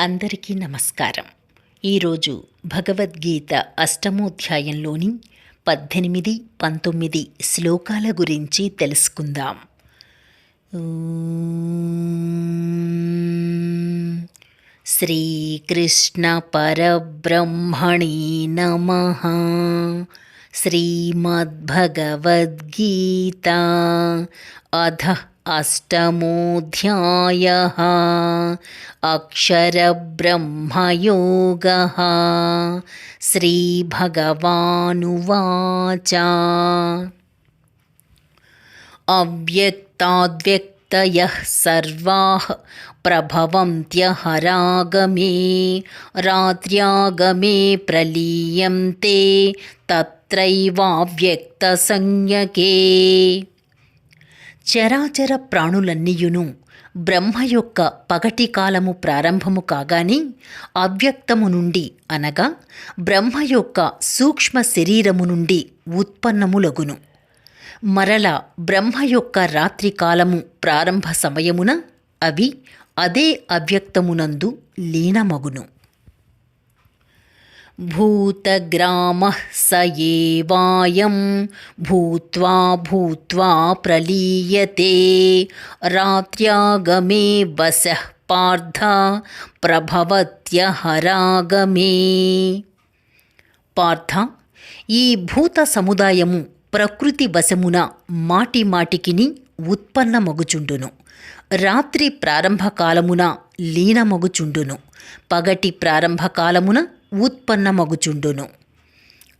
అందరికీ నమస్కారం. ఈరోజు భగవద్గీత అష్టమోధ్యాయంలోని పద్దెనిమిది పంతొమ్మిది శ్లోకాల గురించి తెలుసుకుందాం. శ్రీకృష్ణ పరబ్రహ్మణి నమ. శ్రీమద్భగవద్గీత. అధ अष्टमोऽध्यायः। अक्षरब्रह्मयोगः। श्रीभगवानुवाच। अव्यक्ताद्व्यक्तयः सर्वाः प्रभवन्त्यहरागमे रात्र्यागमे प्रलीयन्ते तत्रैवाव्यक्तसंज्ञके చరాచర ప్రాణులన్నీయును. బ్రహ్మ యొక్క పగటి కాలము ప్రారంభము కాగానే అవ్యక్తము నుండి అనగా బ్రహ్మ యొక్క సూక్ష్మ శరీరము నుండి ఉత్పన్నములగును. మరల బ్రహ్మ యొక్క రాత్రి కాలము ప్రారంభ సమయమున అవి అదే అవ్యక్తమునందు లీనమగును. भूतग्रामः स एवायं भूत्वा भूत्वा प्रलीयते रात्र्यागमे वसः पार्थ ప్రభవత్యహరాగమే పార్థ ఈ భూత సముదాయము ప్రకృతి వశమున మాటి మాటికిని ఉత్పన్నమగుచుండును రాత్రి ప్రారంభకాలమున లీనమగుచుండును పగటి ప్రారంభకాలమున ఉత్పన్నమగుచుండును.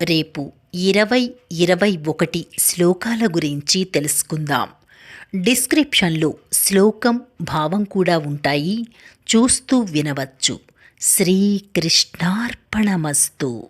రేపు ఇరవై ఇరవై ఒకటి శ్లోకాల గురించి తెలుసుకుందాం. డిస్క్రిప్షన్లో శ్లోకం భావం కూడా ఉంటాయి. చూస్తూ వినవచ్చు. శ్రీకృష్ణార్పణమస్తు.